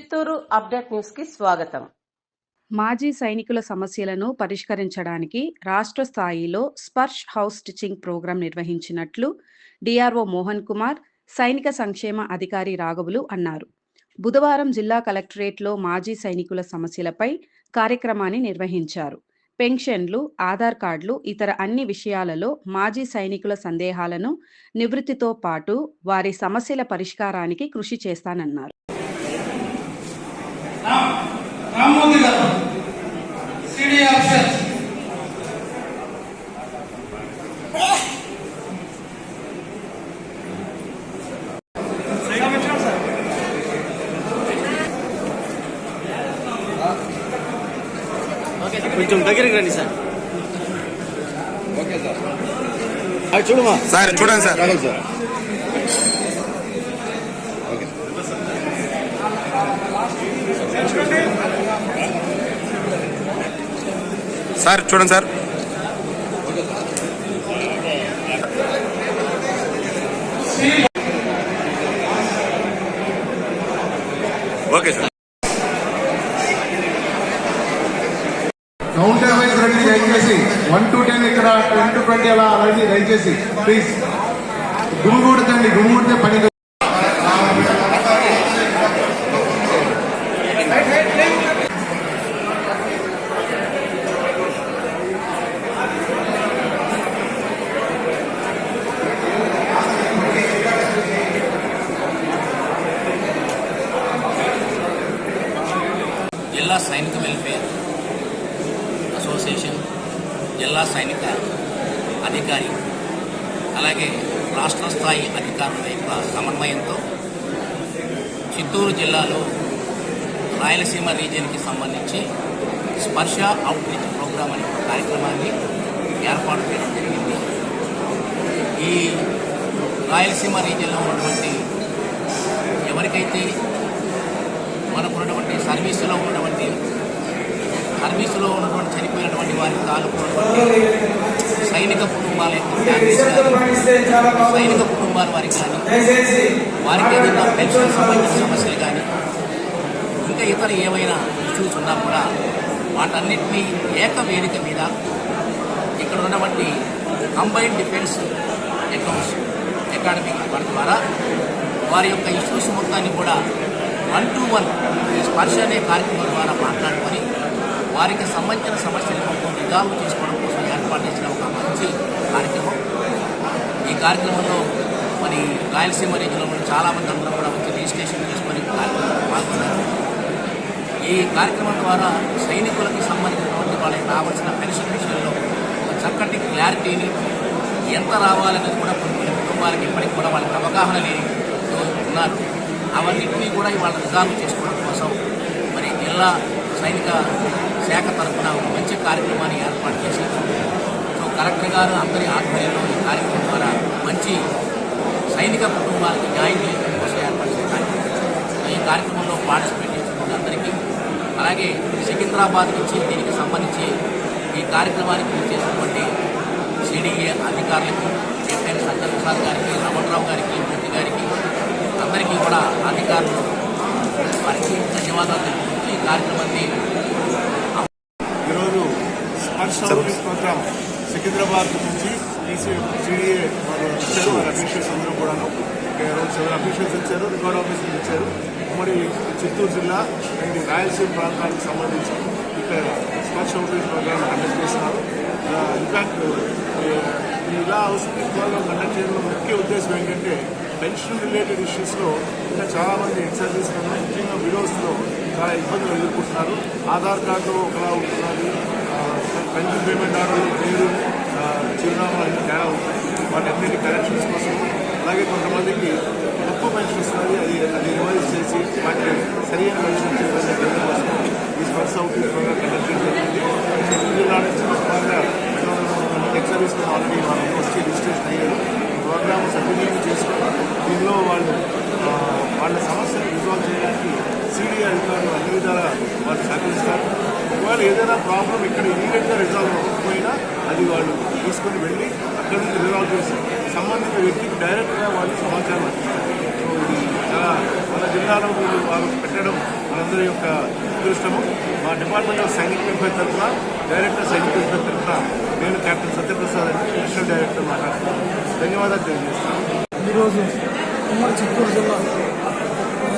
Chittoor update న్యూస్కి స్వాగతం. మాజీ సైనికుల సమస్యలను పరిష్కరించడానికి రాష్ట్ర స్థాయిలో స్పర్శ్ హౌస్ స్టిచ్చింగ్ ప్రోగ్రాం నిర్వహించినట్లు డిఆర్ఓ మోహన్ కుమార్ సైనిక సంక్షేమ అధికారి రాఘవులు అన్నారు. బుధవారం జిల్లా కలెక్టరేట్లో మాజీ సైనికుల సమస్యలపై కార్యక్రమాన్ని నిర్వహించారు. పెన్షన్లు ఆధార్ కార్డులు ఇతర అన్ని విషయాలలో మాజీ సైనికుల సందేహాలను నివృత్తితో పాటు వారి సమస్యల పరిష్కారానికి కృషి చేస్తానన్నారు. రామ్మోహన్ గారు సిడి ఆఫీసర్స్ కొంచెం దగ్గరికి రండి సార్. చూడమా సార్ చూడండి సార్. సార్ సార్ చూడండి sir. Okay sir. Counter wise రండి దయచేసి. వన్ టు టెన్ ఇక్కడ టెన్ టు ట్వంటీ అలా రండి దయచేసి. ప్లీజ్. గుమిగూడతండి గుమిగూడితే పని కాదు. జిల్లా సైనిక వెల్ఫేర్ అసోసియేషన్ జిల్లా సైనిక అధికారి అలాగే రాష్ట్ర స్థాయి అధికారుల యొక్క సమన్వయంతో చిత్తూరు జిల్లాలో రాయలసీమ రీజియన్కి సంబంధించి స్పర్శ అవుట్రీచ్ ప్రోగ్రాం అనే ఒక కార్యక్రమాన్ని ఏర్పాటు చేయడం జరిగింది. ఈ రాయలసీమ రీజియన్లో ఉన్నటువంటి ఎవరికైతే మనకు ఉన్నటువంటి సర్వీసులో ఉన్నటువంటి సర్వీసులో ఉన్నటువంటి చనిపోయినటువంటి వారికి తాలూకున్నటువంటి సైనిక కుటుంబాల యొక్క సైనిక కుటుంబాల వారికి కానీ వారికి ఏదైనా పెన్షన్ సంబంధించిన సమస్యలు కానీ ఇంకా ఇతర ఏమైనా ఇష్యూస్ ఉన్నా కూడా వాటన్నిటినీ ఏక వేదిక మీద ఇక్కడ ఉన్నటువంటి కంబైన్ డిఫెన్స్ అకౌంట్స్ అకాడమీ వారి ద్వారా వారి యొక్క ఇష్యూస్ మొత్తాన్ని కూడా వన్ టు వన్ ఈ స్పర్శ అనే కార్యక్రమం ద్వారా మాట్లాడుకొని వారికి సంబంధించిన సమస్యలు మొత్తం రిజాల్వ్ చేసుకోవడం కోసం ఏర్పాటు చేసిన ఒక మంచి కార్యక్రమం. ఈ కార్యక్రమంలో మరి రాయలసీమ రీజియన్లో చాలామంది చాలా మంది అందరూ కూడా వచ్చి రిజిస్ట్రేషన్ చేసుకొని కార్యక్రమంలో పాల్గొన్నారు. ఈ కార్యక్రమం ద్వారా సైనికులకు సంబంధించినటువంటి వాళ్ళకి రావాల్సిన పెన్షన్ విషయంలో ఒక చక్కటి క్లారిటీని ఎంత రావాలనేది కూడా కొన్ని కొన్ని కుటుంబాలకి ఇప్పటికి కూడా వాళ్ళకి అవగాహన లేని ఉన్నారు. అవన్నింటినీ కూడా ఇవాళ రిజాల్వ్ చేసుకోవడం కోసం మరి జిల్లా సైనిక శాఖ తరఫున ఒక మంచి కార్యక్రమాన్ని ఏర్పాటు చేశారు సో కలెక్టర్ గారు అందరి ఆధ్వర్యంలో ఈ కార్యక్రమం ద్వారా మంచి సైనిక కుటుంబాలకు న్యాయం చేయడం కోసం ఏర్పాటు చేసిన కార్యక్రమం. ఈ కార్యక్రమంలో పార్టిసిపేట్ చేసిన అందరికీ అలాగే సికింద్రాబాద్ నుంచి దీనికి సంబంధించి ఈ కార్యక్రమానికి కృషి చేసినటువంటి సిడిఏ అధికారులకు కెప్టెన్ సంజయ్ గారికి రమణరావు గారికి మూర్తి గారికి అందరికీ కూడా అధికారులు వారికి ధన్యవాదాలు తెలుపుతూ ఈ కార్యక్రమాన్ని ఈరోజు స్పర్శ సర్వీస్ ప్రోగ్రామ్ సికింద్రాబాద్ నుంచి టీసీ సిడిఏ వారు ఇచ్చారు వారి అఫీషియల్స్ అందరూ కూడాను. ఈరోజు సెవెన్ అఫీషియల్స్ ఇచ్చారు? రికార్డ్ ఆఫీసర్స్ వచ్చారు. ఉమ్మడి చిత్తూరు జిల్లా అండ్ రాయలసీమ ప్రాంతానికి సంబంధించి ఇక్కడ స్వచ్ఛ ఆఫీస్ ప్రోగ్రామ్ కండక్ట్ చేస్తున్నారు. ఇన్ఫ్యాక్ట్ ఇలా హౌసింగ్ ప్రోగ్రామ్ కండక్ట్ చేయడంలో ముఖ్య ఉద్దేశం ఏంటంటే పెన్షన్ రిలేటెడ్ ఇష్యూస్లో ఇంకా చాలామంది ఎక్సర్సైజ్ కన్నా ముఖ్యంగా విడోస్లో చాలా ఇబ్బందులు ఎదుర్కొంటున్నారు. ఆధార్ కార్డు ఒకలా ఉంటున్నది. పెన్షన్ పేమెంట్ ఆర్డర్లు పేరు ఆ, చిరునామా అన్ని తేడా ఉంటాయి వాటన్నిటి కరెక్షన్స్ కోసం అలాగే కొంతమందికి తక్కువ పెన్షన్ వస్తున్నది అది అది రివైజ్ చేసి వాటికి సరైన పెన్షన్ వచ్చే విధంగా చేయడం కోసం ఈ స్పర్శ అవుతుంది ప్రోగ్రామ్ కండక్ట్ చేయడం జరిగింది చిత్తూరు జిల్లా నుంచి సుమారుగా ఎక్స్ సర్వీస్ ఆల్రెడీ వాళ్ళు వచ్చి రిజిస్ట్రేషన్ అయ్యారు ఈ ప్రోగ్రామ్ సద్వినియోగం చేసుకుని దీనిలో వాళ్ళు ఆ, వాళ్ళ సమస్యను రిజాల్వ్ చేయడానికి సిడి అధికారులు అన్ని విధాలా వాళ్ళు సహకరిస్తారు ఒకవేళ ఏదైనా ప్రాబ్లం ఇక్కడ ఇమీడియట్గా రిజాల్వ్ అవ్వకపోయినా అది వాళ్ళు తీసుకొని వెళ్ళి అక్కడి నుంచి రిజాల్వ్ చేసి సంబంధిత వ్యక్తికి డైరెక్ట్గా వాళ్ళు సమాచారం అందిస్తారు. సో ఇది చాలా మన జిల్లాలో వీళ్ళు వారు పెట్టడం మనందరి యొక్క అదృష్టము. మా డిపార్ట్మెంట్ ఆఫ్ సైనిక్ వెల్ఫేర్ తరఫున డైరెక్టర్ సైనిక్ వెల్ఫేర్ తరఫున నేను కెప్టెన్ సత్యప్రసాద్ అని అడిషనల్ డైరెక్టర్ మాట్లాడుతున్నాను. ధన్యవాదాలు తెలియజేస్తాను ఈరోజు ఉమ్మడి చిత్తూరు జిల్లా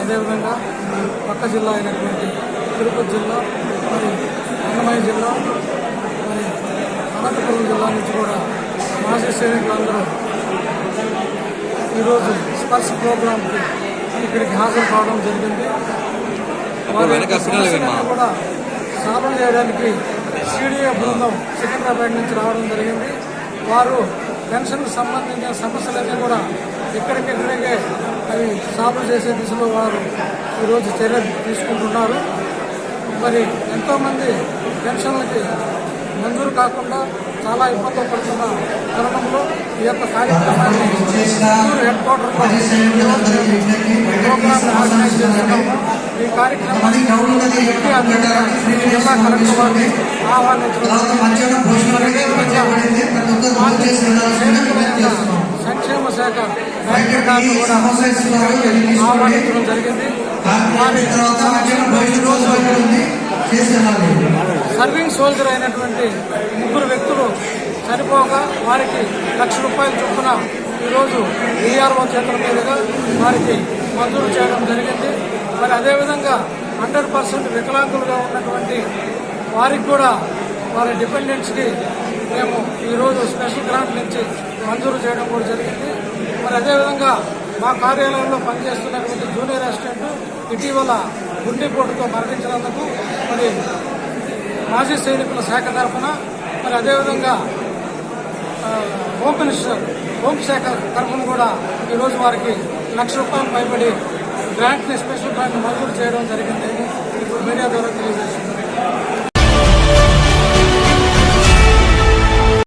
అదేవిధంగా పక్క జిల్లా అయినటువంటి తిరుపతి జిల్లా మరి అన్నమయ్య జిల్లా మరి అనంతపురం జిల్లా నుంచి కూడా మాజీ సైనికులందరూ ఈరోజు స్పర్శ ప్రోగ్రాంకి ఇక్కడికి హాజరు కావడం జరిగింది. వారి కూడా సాల్వ్ చేయడానికి సిడిఏ బృందం సికింద్రాబాద్ నుంచి రావడం జరిగింది. వారు పెన్షన్కు సంబంధించిన సమస్యలన్నీ కూడా ఇక్కడికిక్కడికే అవి సాల్వ్ చేసే దిశలో వారు ఈరోజు చర్యలు తీసుకుంటున్నారు. మరి ఎంతోమంది పెన్షన్లకి మంజూరు కాకుండా చాలా ఇబ్బందులు పడుతున్న తరుణంలో ఈ యొక్క కార్యక్రమాన్ని హెడ్ క్వార్టర్లో ఈరోజు మేము ప్రోగ్రామ్ ఆర్గనైజ్ చేస్తున్నాము. ఈ అతిథిగా జిల్లా కలెక్టర్ వారిని ఆహ్వానించడం సంక్షేమ శాఖ డైరెక్టర్ గారిని కూడా ఈరోజు సర్వింగ్ సోల్జర్ అయినటువంటి ముగ్గురు వ్యక్తులు చనిపోగా వారికి లక్ష రూపాయల చొప్పున ఈరోజు ఈఆర్ఓ చేతుల మీదుగా వారికి మంజూరు చేయడం జరిగింది. మరి అదేవిధంగా హండ్రెడ్ పర్సెంట్ వికలాంగులుగా ఉన్నటువంటి వారికి కూడా వారి డిపెండెంట్స్కి మేము ఈరోజు స్పెషల్ గ్రాంట్ నుంచి మంజూరు చేయడం కూడా జరిగింది. మరి అదేవిధంగా మా కార్యాలయంలో పనిచేస్తున్నటువంటి జూనియర్ అసిస్టెంట్ ఇటీవల గుండెపోటుతో మరణించినందుకు మరి మాజీ సైనికుల శాఖ తరఫున మరి అదేవిధంగా హోమ్ మినిస్టర్ హోంశాఖ తరఫున కూడా ఈరోజు వారికి లక్ష రూపాయలు పైబడి గ్రాంట్ని స్పెషల్ గ్రాంట్ మంజూరు చేయడం జరిగిందని ఇప్పుడు మీడియా ద్వారా తెలియజేస్తుంది